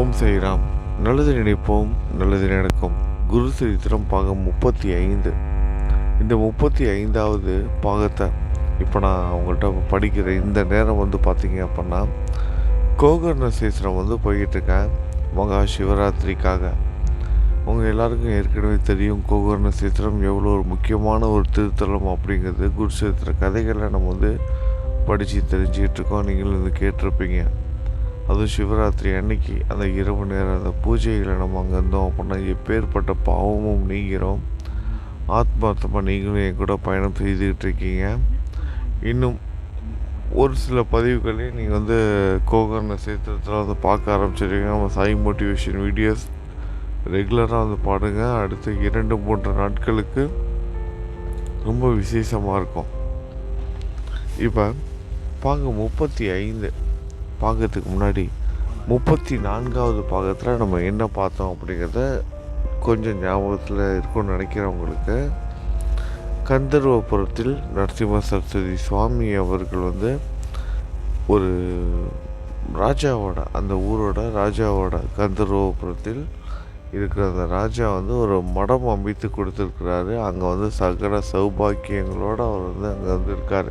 ஓம் ஸ்ரீராம். நல்லது நினைப்போம் நல்லது நடக்கும் குரு சரித்திரம் பாகம் முப்பத்தி ஐந்து. இந்த முப்பத்தி ஐந்தாவது பாகத்தை இப்போ நான் அவங்கள்ட்ட படிக்கிற இந்த நேரம் வந்து பார்த்தீங்க அப்படின்னா கோகர்ண சேஸ்திரம் வந்து போய்கிட்டுருக்கேன் மகா சிவராத்திரிக்காக. உங்கள் எல்லாருக்கும் ஏற்கனவே தெரியும் கோகர்ண சேத்திரம் எவ்வளோ ஒரு முக்கியமான ஒரு திருத்தலம் அப்படிங்கிறது. குருசேத்திர கதைகளை நம்ம வந்து படித்து தெரிஞ்சுக்கிட்டு இருக்கோம். நீங்களும் வந்து கேட்டிருப்பீங்க. அதுவும் சிவராத்திரி அன்னைக்கு அந்த இரவு நேரம் அந்த பூஜைகளை நம்ம அங்கே இருந்தோம் அப்படின்னா எப்பேற்பட்ட பாவமும் நீங்கிறோம். ஆத்மார்த்தமாக நீங்களும் என் கூட பயணம் செய்துக்கிட்டு இருக்கீங்க. இன்னும் ஒரு சில பதிவுகளையும் நீங்கள் வந்து கோகர்ண சேத்திரத்தில் வந்து பார்க்க ஆரம்பிச்சிருக்கீங்க. நம்ம சாய் மோட்டிவேஷன் வீடியோஸ் ரெகுலராக வந்து பாடுங்க. அடுத்த இரண்டு மூன்று நாட்களுக்கு ரொம்ப விசேஷமாக இருக்கும். இப்போ பாங்க முப்பத்தி ஐந்து. பாகத்துக்கு முன்னாடி முப்பத்தி நான்காவது பாகத்தில் நம்ம என்ன பார்த்தோம் அப்படிங்கிறத கொஞ்சம் ஞாபகத்தில் இருக்கும்னு நினைக்கிறவங்களுக்கு கந்தர்வபுரத்தில் நரசிம்ம சரஸ்வதி சுவாமி அவர்கள் வந்து ஒரு ராஜாவோட அந்த ஊரோட ராஜாவோட கந்தர்வபுரத்தில் இருக்கிற அந்த ராஜா வந்து ஒரு மடம் அமைத்து கொடுத்துருக்கிறாரு. அங்கே வந்து சகல சௌபாக்கியங்களோட அவர் வந்து அங்கே வந்து இருக்கார்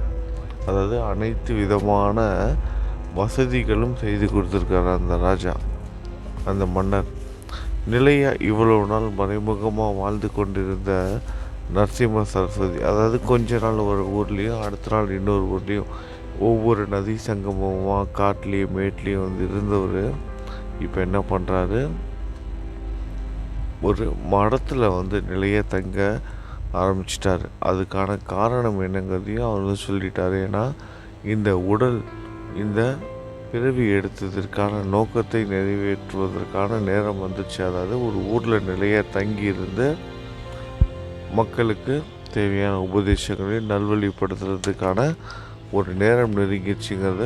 அதாவது அனைத்து விதமான வசதிகளும் செய்து கொடுத்துருக்காரு அந்த ராஜா அந்த மன்னர். நிலையாக இவ்வளவு நாள் மறைமுகமாக வாழ்ந்து கொண்டிருந்த நரசிம்ம சரஸ்வதி அதாவது கொஞ்ச நாள் ஒரு ஊர்லேயும் அடுத்த நாள் இன்னொரு ஊர்லேயும் ஒவ்வொரு நதி சங்கமமாக காட்டிலையும் மேட்லேயும் வந்து இருந்தவர் இப்போ என்ன பண்ணுறாரு ஒரு மடத்தில் வந்து நிலைய தங்க ஆரம்பிச்சிட்டாரு. அதுக்கான காரணம் என்னங்கிறதையும் அவர் வந்து சொல்லிட்டாரு. ஏன்னா இந்த உடல் இந்த பிறவி எடுத்ததற்கான நோக்கத்தை நிறைவேற்றுவதற்கான நேரம் வந்துச்சு. அதாவது ஒரு ஊரில் நிலைய தங்கி இருந்து மக்களுக்கு தேவையான உபதேசங்களை நல்வழிப்படுத்துறதுக்கான ஒரு நேரம் நெருங்கிடுச்சுங்கிறத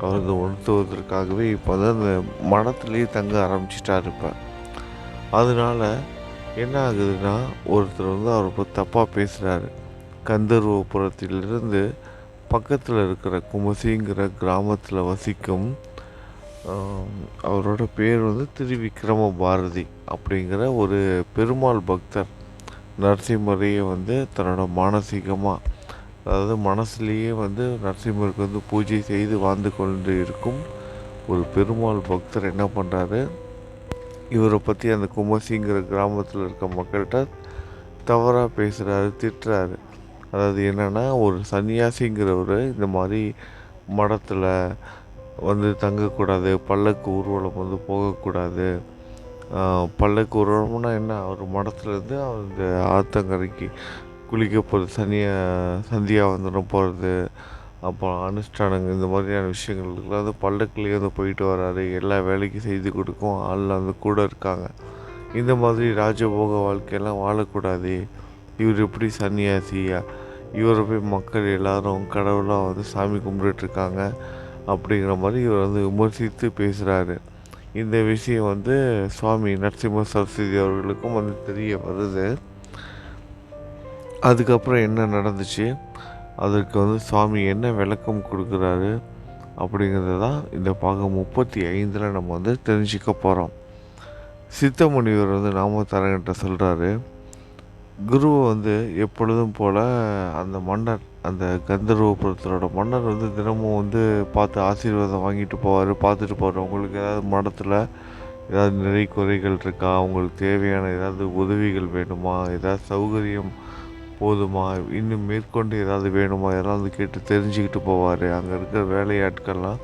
அவருக்கு உணர்த்துவதற்காகவே இப்போ வந்து அந்த மனத்திலேயே தங்க ஆரம்பிச்சிட்டா இருப்பேன் அதனால் என்ன ஆகுதுன்னா ஒருத்தர் வந்து அவரை பற்றி தப்பாக பேசுகிறாரு கந்தர்வபுரத்திலிருந்து பக்கத்தில் இருக்கிற குமசிங்கிற கிராமத்தில் வசிக்கும் அவரோட பேர் வந்து திருவிக்ரம பாரதி அப்படிங்கிற ஒரு பெருமாள் பக்தர். நரசிம்மரையே வந்து தன்னோட மானசீகமாக அதாவது மனசுலேயே வந்து நரசிம்மருக்கு வந்து பூஜை செய்து வாழ்ந்து கொண்டு இருக்கும் ஒரு பெருமாள் பக்தர் என்ன பண்ணுறாரு இவரை பற்றி அந்த குமசிங்கிற கிராமத்தில் இருக்க மக்கள்கிட்ட தவறாக பேசுகிறாரு திட்டுறாரு. அதாவது என்னென்னா ஒரு சன்னியாசிங்கிறவர் இந்த மாதிரி மடத்தில் வந்து தங்கக்கூடாது பல்லக்கு ஊர்வலம் வந்து போகக்கூடாது. பல்லக்கு ஊர்வலம்னா என்ன? அவர் மடத்துலேருந்து அவர் இந்த ஆத்தங்கரைக்கு குளிக்க போகிறது சனியா சந்தியா வந்துடும் போகிறது அப்புறம் அனுஷ்டானங்கள் இந்த மாதிரியான விஷயங்களுக்குலாம் வந்து பல்லக்குலேயே வந்து போயிட்டு வராரு எல்லா வேலைக்கும் செய்து கொடுக்கும் ஆள் வந்து கூட இருக்காங்க. இந்த மாதிரி ராஜபோக வாழ்க்கையெல்லாம் வாழக்கூடாது. இவர் எப்படி சன்னியாசியா? இவரை போய் மக்கள் எல்லாரும் கடவுளாக வந்து சாமி கும்பிட்டுருக்காங்க அப்படிங்கிற மாதிரி இவர் வந்து விமர்சித்து பேசுகிறாரு இந்த விஷயம் வந்து சுவாமி நரசிம்ம சரஸ்வதி அவர்களுக்கும் வந்து தெரிய வருது. அதுக்கப்புறம் என்ன நடந்துச்சு? அதற்கு வந்து சுவாமி என்ன விளக்கம் கொடுக்குறாரு? அப்படிங்கிறது தான் இந்த பாகம் முப்பத்தி ஐந்தில் நம்ம வந்து தெரிஞ்சுக்க போகிறோம் சித்த முனிவர் வந்து நாமத்தரங்கிட்ட சொல்கிறாரு குருவை வந்து எப்பொழுதும் போல் அந்த மன்னர் அந்த கந்தர்வபுரத்தோட மன்னர் வந்து தினமும் வந்து பார்த்து ஆசீர்வாதம் வாங்கிட்டு போவார் பார்த்துட்டு போவார். உங்களுக்கு ஏதாவது மடத்தில் ஏதாவது நிறை குறைகள் இருக்கா? அவங்களுக்கு தேவையான ஏதாவது உதவிகள் வேணுமா? ஏதாவது சௌகரியம் போதுமா? இன்னும் மேற்கொண்டு ஏதாவது வேணுமா? ஏதாவது கேட்டு தெரிஞ்சுக்கிட்டு போவார். அங்கே இருக்கிற வேலையாட்கள்லாம்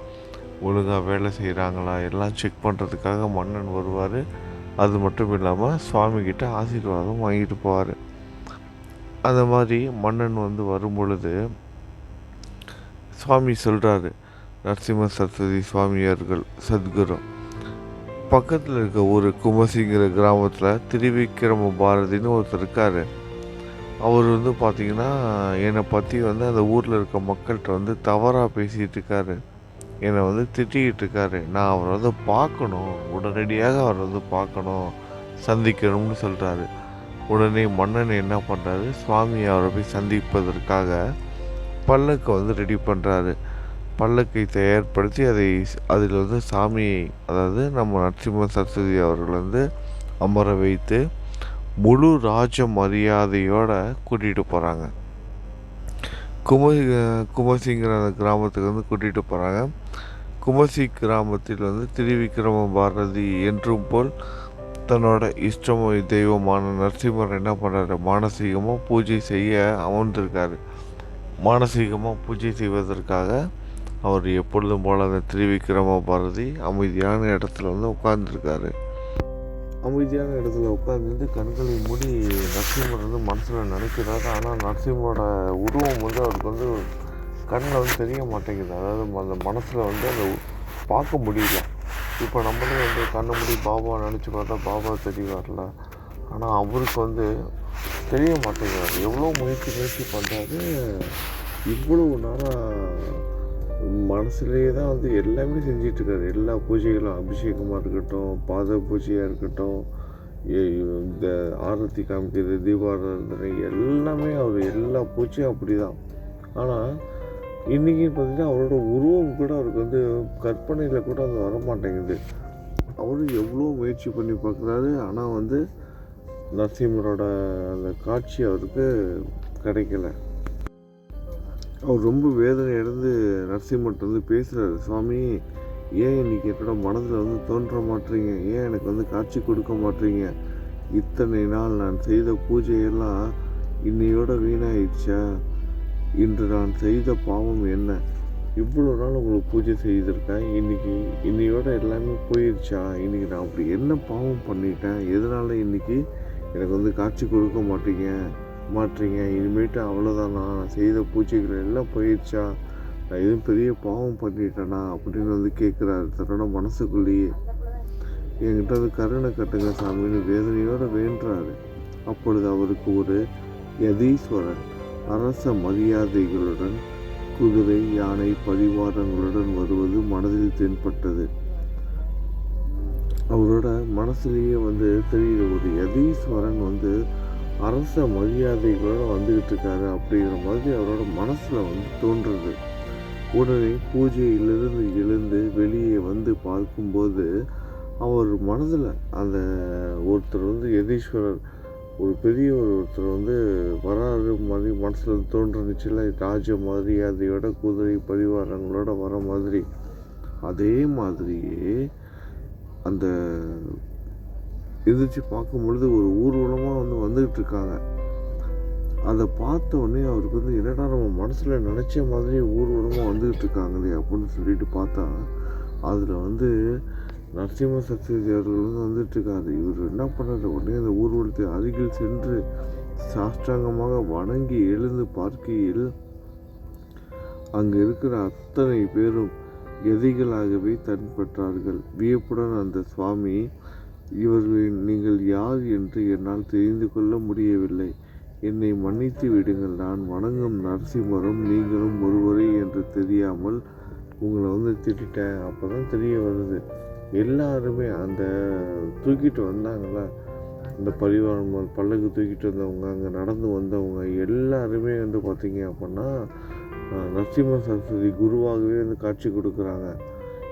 ஒழுங்காக வேலை செய்கிறாங்களா எல்லாம் செக் பண்ணுறதுக்காக மன்னன் வருவார். அது மட்டும் இல்லாமல் சுவாமிகிட்ட ஆசீர்வாதம் வாங்கிட்டு போவார். அந்த மாதிரி மன்னன் வந்து வரும்பொழுது சுவாமி சொல்கிறாரு நரசிம்ம சரஸ்வதி சுவாமியார்கள் சத்குரு. பக்கத்தில் இருக்க ஒரு குமசிங்கிற கிராமத்தில் திருவிக்கிரம பாரதின்னு ஒருத்தர் இருக்கார். அவர் வந்து பார்த்திங்கன்னா என்னை பற்றி வந்து அந்த ஊரில் இருக்க மக்கள்கிட்ட வந்து தவறாக பேசிகிட்டு இருக்காரு. என்னை வந்து திட்டிக்கிட்டு இருக்காரு. நான் அவரை வந்து பார்க்கணும். உடனடியாக அவரை வந்து பார்க்கணும் சந்திக்கணும்னு சொல்கிறாரு உடனே மன்னன் என்ன பண்ணுறாரு சுவாமி அவரை போய் சந்திப்பதற்காக பல்லக்கை வந்து ரெடி பண்ணுறாரு பல்லக்கை தயார்படுத்தி அதை அதில் வந்து சாமியை அதாவது நம்ம நரசிம்ம சரஸ்வதி அவர்கள் வந்து அமர வைத்து முழு ராஜ மரியாதையோடு கூட்டிகிட்டு போகிறாங்க குமசி குமசிங்கிற அந்த கிராமத்துக்கு வந்து கூட்டிகிட்டு போகிறாங்க குமசி கிராமத்தில் வந்து திருவிக்ரம பாரதி என்றும் போல் தன்னோட இஷ்டம தெய்வமான நரசிம்மர் என்ன பண்ணுறாரு மானசீகமாக பூஜை செய்ய அமர்ந்திருக்காரு. மானசீகமாக பூஜை செய்வதற்காக அவர் எப்பொழுதும் போல அந்த திருவிக்கிரம பாரதி அமைதியான இடத்துல வந்து உட்கார்ந்துருக்காரு. அமைதியான இடத்துல உட்காந்துட்டு கண்களை மூடி நரசிம்மர் வந்து மனசில் நினைக்கிறாரு. ஆனால் நரசிம்மரோட உருவம் வந்து அவருக்கு வந்து கண்ணில் வந்து தெரிய மாட்டேங்குது. அதாவது அந்த மனசில் வந்து அதை பார்க்க முடியல. இப்போ நம்மளே வந்து கண்ணுமுடி பாபா நினச்சி பார்த்தா பாபா தெரியவார்ல ஆனால் அவருக்கு வந்து தெரிய மாட்டேங்கிறார் எவ்வளோ முயற்சி முயற்சி பண்ணுறாரு இவ்வளவு நாளாக மனசுலேயே தான் வந்து எல்லாமே செஞ்சிட்ருக்காரு எல்லா பூஜைகளும் அபிஷேகமாக இருக்கட்டும் பாத பூஜையாக இருக்கட்டும் இந்த ஆரத்தி காமிக்கிறது தீபாராதனை எல்லாமே அவர் எல்லா பூஜையும் அப்படி தான் ஆனால் இன்றைக்கி பார்த்திங்கன்னா அவரோட உருவம் கூட அவருக்கு வந்து கற்பனையில் கூட அது வர மாட்டேங்குது அவரும் எவ்வளோ முயற்சி பண்ணி பார்க்குறாரு ஆனால் வந்து நரசிம்மரோட அந்த காட்சி அவருக்கு கிடைக்கல. அவர் ரொம்ப வேதனை அடைந்து நரசிம்மர்கிட்ட வந்து பேசுகிறாரு சுவாமி ஏன் இன்னைக்கு என்னோட மனதில் வந்து தோன்ற மாட்டீங்க? ஏன் எனக்கு வந்து காட்சி கொடுக்க மாட்டீங்க? இத்தனை நாள் நான் செய்த பூஜையெல்லாம் இன்னையோட வீணாயிடுச்சா? இன்று நான் செய்த பாவம் என்ன? இவ்வளோ நாள் உங்களுக்கு பூஜை செய்திருக்கேன். இன்றைக்கி இன்னையோட எல்லாமே போயிடுச்சா இன்றைக்கி நான் அப்படி என்ன பாவம் பண்ணிட்டேன்? எதனால இன்னைக்கு எனக்கு வந்து காட்சி கொடுக்க மாட்டீங்க? மாட்டீங்க. இனிமேட்டு அவ்வளோதானா நான் செய்த பூஜைகள் எல்லாம் போயிடுச்சா நான் எதுவும் பெரிய பாவம் பண்ணிட்டேனா? அப்படின்னு வந்து கேட்குறாரு தன்னோட மனசுக்குள்ளேயே. என்கிட்ட வந்து கருணை கட்டுங்க சாமின்னு வேதனையோடு வேண்டுறாரு. அப்பொழுது அவருக்கு ஒரு யதீஸ்வரன் அரச மரியாதைகளுடன் குதிரை யானை பரிவாரங்களுடன் வருவது மனதில் தென்பட்டது. அவரோட மனசுலேயே வந்து தெரிகிற ஒரு யதீஸ்வரன் வந்து அரச மரியாதைகளோட வந்துக்கிட்டு இருக்காரு அப்படிங்கிற மாதிரி அவரோட மனசில் வந்து தோன்றுறது உடனே பூஜையிலிருந்து எழுந்து வெளியே வந்து பார்க்கும்போது அவர் மனதில் அந்த ஒருத்தர் வந்து யதீஸ்வரர் ஒரு பெரிய ஒரு ஒருத்தர் வந்து வராரு மாதிரி மனசில் தோன்றுச்சுல ராஜ அதையோட குதிரை பரிவாரங்களோட வர மாதிரி. அதே மாதிரியே அந்த எதிர்த்து பார்க்கும் பொழுது ஒரு ஊர்வலமாக வந்து வந்துக்கிட்டு இருக்காங்க. அதை பார்த்த உடனே அவருக்கு வந்து என்னடா நம்ம மனசில் நினச்ச மாதிரி ஊர்வலமாக வந்துக்கிட்டு இருக்காங்களே அப்படின்னு சொல்லிட்டு பார்த்தா அதில் வந்து நரசிம்ம சரஸ்வதி அவர்கள் வந்து வந்துட்டு இருக்காரு இவர் என்ன பண்ணுறாரு உடனே அந்த ஊர்வலத்தை அருகில் சென்று சாஷ்டாங்கமாக வணங்கி எழுந்து பார்க்கையில் அங்கு இருக்கிற அத்தனை பேரும் எதிகளாகவே தென்பட்டார்கள் வியப்புடன் அந்த சுவாமி இவர்களின் நீங்கள் யார் என்று என்னால் தெரிந்து கொள்ள முடியவில்லை. என்னை மன்னித்து விடுங்கள். நான் வணங்கும் நரசிம்மரும் நீங்களும் ஒருவரே என்று தெரியாமல் உங்களை வந்து திட்டேன் அப்போ தான் தெரிய வருது எல்லாருமே அந்த தூக்கிட்டு வந்தாங்கள? இந்த பரிவாரம் பல்லக்கு தூக்கிட்டு வந்தவங்க அங்கே நடந்து வந்தவங்க எல்லாருமே வந்து பார்த்திங்க அப்படின்னா நரசிம்ம சரஸ்வதி குருவாகவே வந்து காட்சி கொடுக்குறாங்க.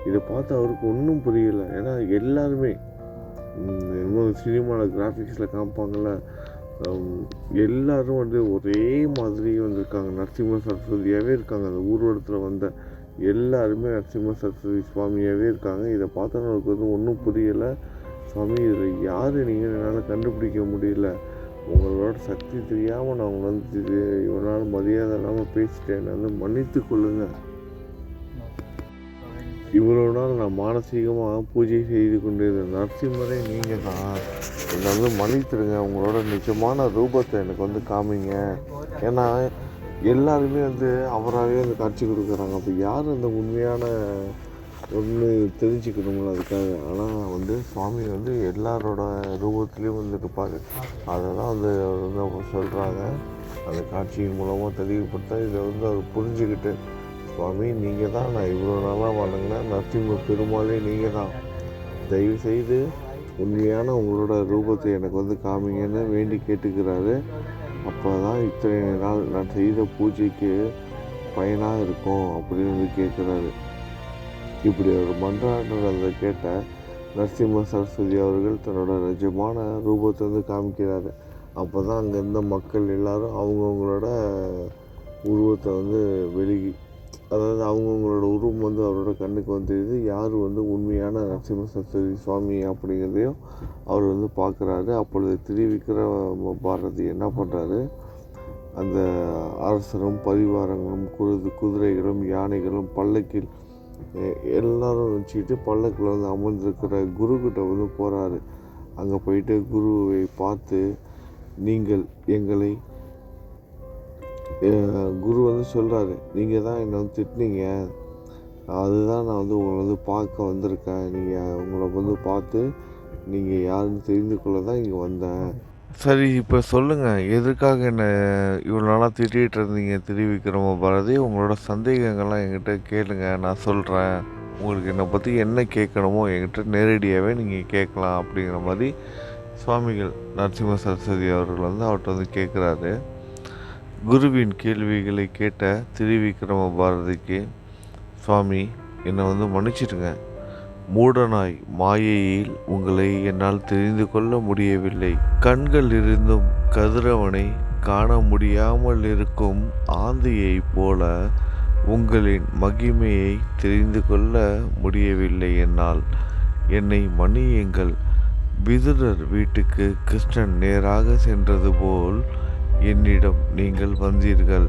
இதை பார்த்து அவருக்கு ஒன்றும் புரியலை. ஏன்னா எல்லாருமே என்னமோ சினிமாவில் கிராஃபிக்ஸில் காமிப்பாங்கள்ல எல்லோரும் எல்லாரும் வந்து ஒரே மாதிரி வந்திருக்காங்க. நரசிம்ம சரஸ்வதியாகவே இருக்காங்க. அந்த ஊர்வலத்தில் வந்த எல்லாருமே நரசிம்ம சரஸ்வதி சுவாமியாகவே இருக்காங்க. இதை பார்த்தா நமக்கு வந்து ஒன்றும் புரியலை. சுவாமி இதில் யார் நீங்கள் என்னால் கண்டுபிடிக்க முடியல. உங்களோட சக்தி தெரியாமல் நான் உங்களை வந்து மரியாதை இல்லாமல் பேசிட்டேன். என்னை வந்து மன்னித்து கொள்ளுங்கள் இவ்வளோ நாள் நான் மானசீகமாக பூஜை செய்து கொண்டிருந்த நரசிம்மரே நீங்கள் தான். என்னை வந்து மன்னித்துடுங்க. உங்களோட நிஜமான ரூபத்தை எனக்கு வந்து காமிங்க. ஏன்னா எல்லாருமே வந்து அவராகவே வந்து காட்சி கொடுக்குறாங்க. அப்போ யார் அந்த உண்மையான ஒன்று தெரிஞ்சுக்கணுங்களோ அதுக்காக? ஆனால் வந்து சுவாமி வந்து எல்லாரோட ரூபத்துலேயும் வந்து இருப்பார் அதை தான் வந்து வந்து அவங்க சொல்கிறாங்க அந்த காட்சியின் மூலமாக தெளிவுபடுத்த இதை வந்து அவர் புரிஞ்சுக்கிட்டு சுவாமி நீங்கள் தான் நான் இவ்வளோ நாளாக வணங்கினேன் நரசிம்ம பெருமாளே நீங்கள் தான் தயவு செய்து உண்மையான உங்களோட ரூபத்தை எனக்கு வந்து காமிங்கன்னு வேண்டி கேட்டுக்கிறாரு. அப்போ தான் இத்தனை நாள் நான் செய்த பூஜைக்கு பயனாக இருக்கும் அப்படின்னு கேட்குறாரு. இப்படி ஒரு மன்றாடுறதை கேட்ட நரசிம்ம சரஸ்வதி அவர்கள் தன்னோட நிஜமான ரூபத்தை வந்து காமிக்கிறாரு. அப்போ தான் அங்கே இருந்த மக்கள் எல்லாரும் அவங்கவுங்களோட உருவத்தை வந்து வெளி அதாவது அவங்கவுங்களோட உருவம் வந்து அவரோட கண்ணுக்கு வந்து தெரியுது. யார் வந்து உண்மையான நரசிம்ம சரஸ்வதி சுவாமி அப்படிங்கிறதையும் அவர் வந்து பார்க்குறாரு. அப்பொழுது திருவிக்கிற பாரதி என்ன பண்ணுறாரு அந்த அரசரும் பரிவாரங்களும் குருது குதிரைகளும் யானைகளும் பல்லக்கில் எல்லாரும் வச்சுக்கிட்டு பல்லக்கில் வந்து அமர்ந்திருக்கிற குருக்கிட்ட வந்து போகிறாரு அங்கே போயிட்டு குருவை பார்த்து நீங்கள் எங்களை குரு வந்து சொல்கிறாரு நீங்கள் தான் என்னை வந்து திட்டினீங்க. அதுதான் நான் வந்து உங்களை வந்து பார்க்க வந்திருக்கேன். நீங்கள் உங்களை வந்து பார்த்து நீங்கள் யாருன்னு தெரிந்து கொள்ள தான் இங்கே வந்தேன். சரி இப்போ சொல்லுங்கள் எதுக்காக என்னை இவ்வளோ நாளாக திட்டிகிட்டு இருந்தீங்க திருவிக்கிரம பாரதி உங்களோட சந்தேகங்கள்லாம் என்கிட்ட கேளுங்க. நான் சொல்கிறேன் உங்களுக்கு என்னை பற்றி என்ன கேட்கணுமோ என்கிட்ட நேரடியாகவே நீங்கள் கேட்கலாம் அப்படிங்கிற மாதிரி சுவாமிகள் நரசிம்ம சரஸ்வதி அவர்கள் வந்து அவர்கிட்ட வந்து கேட்குறாரு குருவின் கேள்விகளை கேட்ட திருவிக்ரம பாரதிக்கு சுவாமி என்னை வந்து மன்னிச்சிடுங்க. மூடனாய் மாயையில் உங்களை என்னால் தெரிந்து கொள்ள முடியவில்லை. கண்கள் இருந்தும் கதிரவனை காண முடியாமல் இருக்கும் ஆந்தையைப் போல உங்களின் மகிமையை தெரிந்து கொள்ள முடியவில்லை என்னால். என்னை மன்னியுங்கள். விதுரர் வீட்டுக்கு கிருஷ்ணன் நேராக சென்றது போல் என்னிடம் நீங்கள் வந்தீர்கள்.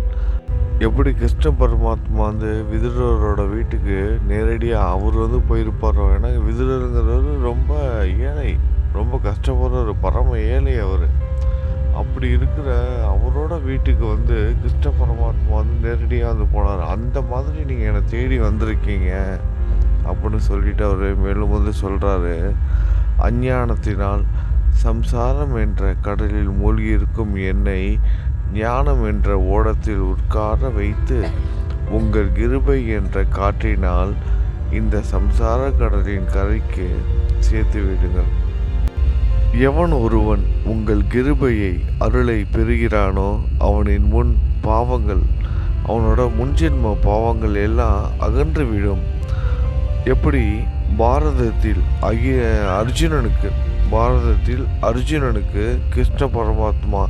எப்படி கிருஷ்ண பரமாத்மா வந்து விதுரரோட வீட்டுக்கு நேரடியாக அவர் வந்து போயிருப்பாரோ? ஏன்னா விதுரருங்கிறவர் ரொம்ப ஏழை ரொம்ப கஷ்டப்படுற ஒரு பரம ஏழை அவர். அப்படி இருக்கிற அவரோட வீட்டுக்கு வந்து கிருஷ்ண பரமாத்மா வந்து நேரடியாக வந்து போனார். அந்த மாதிரி நீங்கள் என்னை தேடி வந்திருக்கீங்க அப்படின்னு சொல்லிட்டு அவர் மேலும் வந்து சொல்கிறாரு அஞ்ஞானத்தினால் சம்சாரம் என்ற கடலில் மூழ்கியிருக்கும் என்னை ஞானம் என்ற ஓடத்தில் உட்கார வைத்து உங்கள் கிருபை என்ற காற்றினால் இந்த சம்சார கடலின் கரைக்கு சேர்த்து விடுங்கள். எவன் ஒருவன் உங்கள் கிருபையை அருளை பெறுகிறானோ அவனின் முன் பாவங்கள் அவனோட முன்ஜென்ம பாவங்கள் எல்லாம் அகன்றுவிடும். எப்படி? பாரதத்தில் அகிய அர்ஜுனனுக்கு பாரதத்தில் அர்ஜுனனுக்கு கிருஷ்ண பரமாத்மா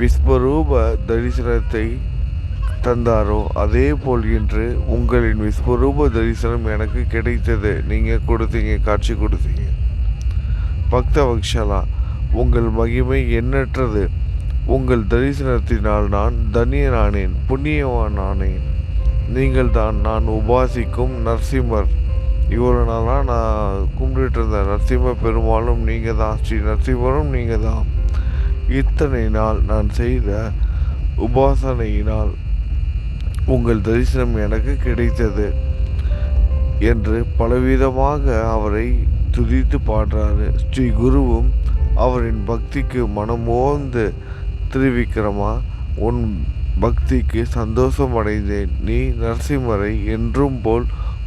விஸ்வரூப தரிசனத்தை தந்தாரோ? அதே போல் இன்று உங்களின் விஸ்வரூப தரிசனம் எனக்கு கிடைத்தது. நீங்கள் கொடுத்தீங்க காட்சி கொடுத்தீங்க. பக்த வக்ஷலா உங்கள் மகிமை எண்ணற்றது. உங்கள் தரிசனத்தினால் நான் தனியனானேன் புண்ணியவான் ஆனேன் நீங்கள் தான் நான் உபாசிக்கும் நரசிம்மர். இவ்வளோ நாளாக நான் கும்பிட்டுட்டு இருந்த நரசிம்ம பெருமாளும் நீங்கள் தான். ஸ்ரீ நரசிம்மரும் நீங்கள் தான். இத்தனை நாள் நான் செய்த உபாசனையினால் உங்கள் தரிசனம் எனக்கு கிடைத்தது என்று பலவிதமாக அவரை துதித்து பாடுறாரு. ஸ்ரீ குருவும் அவரின் பக்திக்கு மனமோந்து திருவிக்கிரமா உன் பக்திக்கு சந்தோஷம் அடைந்தேன். நீ நரசிம்மரை என்றும் போல்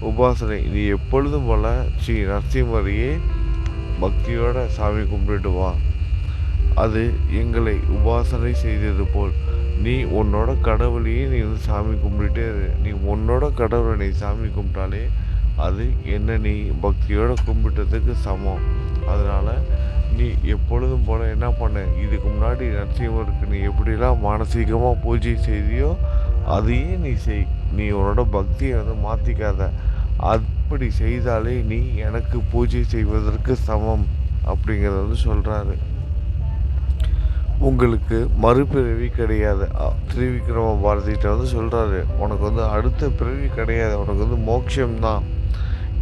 உபாசனை. நீ எப்பொழுதும் போல ஸ்ரீ நரசிம்மரையே பக்தியோட சாமி கும்பிட்டுட்டு வா. அது எங்களை உபாசனை செய்தது போல். நீ உன்னோட கடவுளையே நீ வந்து சாமி கும்பிட்டுட்டே இரு. நீ உன்னோட கடவுளை நீ சாமி கும்பிட்டாலே அது என்ன நீ பக்தியோட கும்பிட்டதுக்கு சமம். அதனால் நீ எப்பொழுதும் போல என்ன பண்ண? இதுக்கு முன்னாடி நரசிம்மருக்கு நீ எப்படிலாம் மானசீகமாக பூஜை செய்தியோ அதையே நீ செய். நீ உன்னோட பக்தியை வந்து மாற்றிக்காத அப்படி செய்தாலே நீ எனக்கு பூஜை செய்வதற்கு சமம் அப்படிங்கிறத வந்து சொல்கிறாரு உங்களுக்கு மறுபிறவி கிடையாது. அ- திருவிக்ரம பாரதிகிட்ட வந்து சொல்கிறாரு உனக்கு வந்து அடுத்த பிறவி கிடையாது. உனக்கு வந்து மோட்சம்தான்.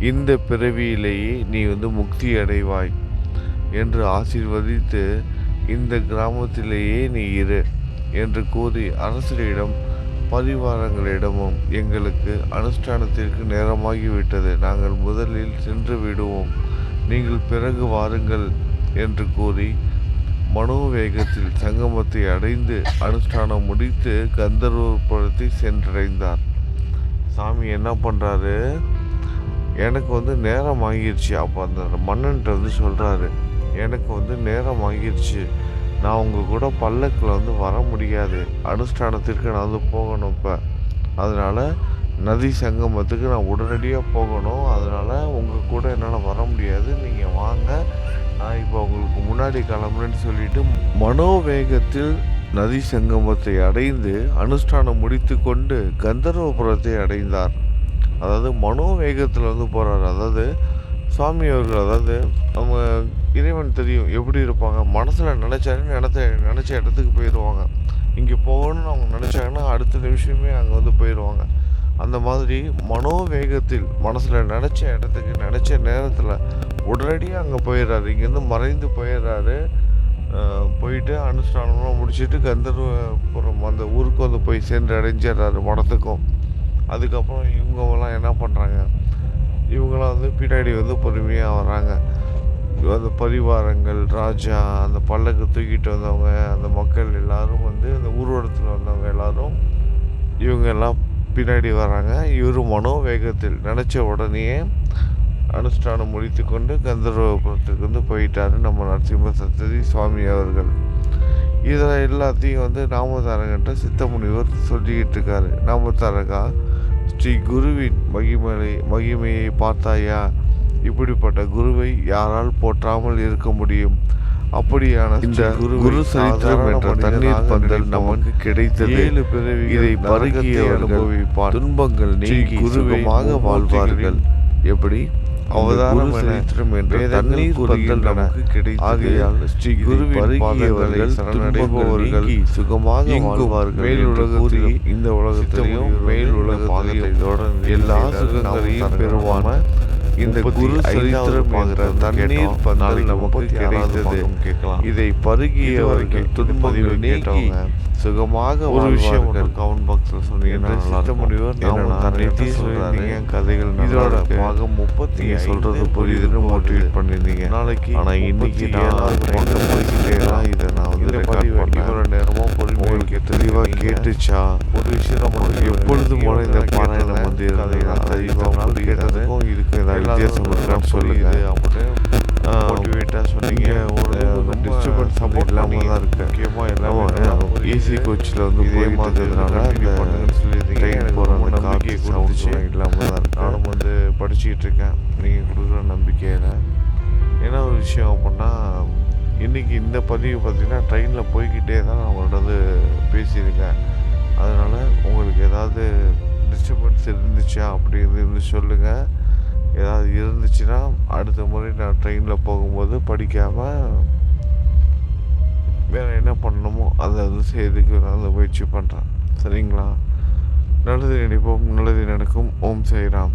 இந்த பிறவியிலேயே நீ வந்து முக்தி அடைவாய் என்று ஆசீர்வதித்து இந்த கிராமத்திலேயே நீ இரு என்று கூறி அரசரிடம் பரிவாரங்களிடமும் எங்களுக்கு அனுஷ்டானத்திற்கு நேரமாகிவிட்டது. நாங்கள் முதலில் சென்று விடுவோம். நீங்கள் பிறகு வாருங்கள் என்று கூறி மனோவேகத்தில் சங்கமத்தை அடைந்து அனுஷ்டானம் முடித்து கந்தர்வபுரத்தை சென்றடைந்தார். சாமி என்ன பண்ணுறாரு எனக்கு வந்து நேரம் ஆகிருச்சு அப்போ அந்த மன்னன்ட்டு வந்து சொல்கிறாரு எனக்கு வந்து நேரம் ஆகிருச்சு நான் உங்கள் கூட பல்லக்கில் வந்து வர முடியாது. அனுஷ்டானத்திற்கு நான் வந்து போகணும் இப்போ. அதனால் நதி சங்கமத்துக்கு நான் உடனடியாக போகணும். அதனால் உங்கள் கூட என்னால் வர முடியாது. நீங்கள் வாங்க. நான் இப்போ உங்களுக்கு முன்னாடி கிளம்புறேன்னு சொல்லிட்டு மனோவேகத்தில் நதி சங்கமத்தை அடைந்து அனுஷ்டானம் முடித்து கொண்டு கந்தர்வபுரத்தை அடைந்தார். அதாவது மனோவேகத்தில் வந்து போகிறார் அதாவது சுவாமி அவர்கள் அதாவது அவங்க இறைவன் தெரியும் எப்படி இருப்பாங்க. மனசில் நினச்சாலும் நினத்த நினச்ச இடத்துக்கு போயிடுவாங்க இங்கே போகணும்னு அவங்க நினச்சாங்கன்னா அடுத்த நிமிஷமே அங்கே வந்து போயிடுவாங்க அந்த மாதிரி மனோவேகத்தில் மனசில் நினச்ச இடத்துக்கு நினச்ச நேரத்தில் உடனடியாக அங்கே போயிடுறாரு. இங்கேருந்து மறைந்து போயிடுறாரு. போயிட்டு அனுஷ்டானம்லாம் முடிச்சுட்டு கந்தர்வபுரம் அந்த ஊருக்கு வந்து போய் சென்று அடைஞ்சிடுறாரு மடத்துக்கும். அதுக்கப்புறம் இவங்கெல்லாம் என்ன பண்ணுறாங்க இவங்களாம் வந்து பின்னாடி வந்து பொறுமையாக வராங்க அந்த பரிவாரங்கள் ராஜா அந்த பல்லக்கு தூக்கிட்டு வந்தவங்க அந்த மக்கள் எல்லாரும் வந்து அந்த ஊர்வலத்தில் வந்தவங்க எல்லாரும் இவங்க எல்லாம் பின்னாடி வராங்க இவர் மனோவேகத்தில் நினச்ச உடனேயே அனுஷ்டானம் முடித்து கொண்டு கந்தர்வபுரத்துக்கு வந்து போயிட்டார் நம்ம நரசிம்ம சத்ததி சுவாமி அவர்கள். இதில் எல்லாத்தையும் வந்து நாமதாரங்கிட்ட சித்த முனிவர் சொல்லிக்கிட்டு இருக்காரு. நாமதாரகா ஸ்ரீ குருவின் மகிமலை மகிமையை பார்த்தாயா? இப்படிப்பட்ட குருவை யாரால் போற்றாமல் இருக்க முடியும்? அப்படியான இந்த குரு சரித்திரம் என்ற தண்ணீர் பந்தல் நமக்கு கிடைத்தது. ஏழு பிறவிகள் இதை பருகியவர்கள் அனுபவிப்பார். துன்பங்கள் நீங்கி குருவை சுகமாக வாழ்வார்கள். எப்படி? அவதாரம் சரித்திரம் என்ற தண்ணீர் பந்தல். நமக்கு கிடைத்தது ஆகையால் ஸ்ரீ குருவின் பாதங்களை சரணடைபவர்கள் சுகமாக உலகத்திலும் இந்த உலகத்திலையும் மேல் உலகத்திலையும் பாதத்தை எல்லா தொடர்ந்து சுகங்களையும் பெறுவான இந்த குரு சரித்திரம் என்ற தண்ணீர். பந்தல் நமக்கு கிடைத்தது. இதை பருகியவர்கள் துன்பங்கள் நீக்கி சுகமாக ஒரு விஷயம் கவுண்ட் பாக்ஸில் சொன்னீங்கன்னா சித்த. முனிவர் தன்னை. சொல்லியிருந்தீங்க, கதைகள் இதோட. பாகம் முப்பத்தி ஐந்து புரியுதுன்னு. மோட்டிவேட் பண்ணியிருந்தீங்க நாளைக்கு ஆனா இன்னைக்கு ஏழாவது போய்கிட்டே தான் இதை நான் வந்து ரெக்கார்ட் பண்ணேன் இவ்வளவு நேரமா பொறுமையா உங்களுக்கு கேட்டு தெளிவா இருக்கீங்க. கேட்டுச்சா ஒரு விஷயம் உங்களுக்கு எப்பொழுது போல இந்த பாராயணம் வந்து இருந்ததா கேட்டதுக்கும் இதுக்கும் ஏதாவது வித்தியாசம் இருக்கான்னு சொல்லுங்க மோட்டிவேட்டாக சொன்னீங்க. ஒரு டிஸ்டர்பன்ஸ் சப்போர்ட் இல்லாமல் தான் இருக்கு. முக்கியமாக எல்லாமே ஏசி கோச்சில் வந்து இதே போயிட்டு மாதிரி இருந்ததுனால continue அந்த பண்ணுங்கன்னு சொல்லியிருந்தீங்க. ட்ரெயின் நம்பிக்கை கொடுத்துச்சு. இல்லாமல் தான் இருக்கு. நானும் வந்து படிச்சுக்கிட்டு இருக்கேன். நீங்கள் கொடுக்குற நம்பிக்கையில். என்ன ஒரு விஷயம் அப்படின்னா இன்றைக்கி இந்த பதிவு பார்த்தீங்கன்னா ட்ரெயினில் போய்கிட்டே தான் நான் உங்கள்ட்ட வந்து பேசியிருக்கேன். அதனால் உங்களுக்கு ஏதாவது டிஸ்டர்பன்ஸ் இருந்துச்சா அப்படி இருந்து சொல்லுங்கள் ஏதாவது இருந்துச்சுன்னா அடுத்த முறை நான் ட்ரெயினில் போகும்போது படிக்காமல் வேறு என்ன பண்ணணுமோ அதை வந்து செய்யறதுக்கு நான் முயற்சி பண்ணுறேன் சரிங்களா? நல்லது நினைப்போம் நல்லது நடக்கும். ஓம் சாய்ராம்.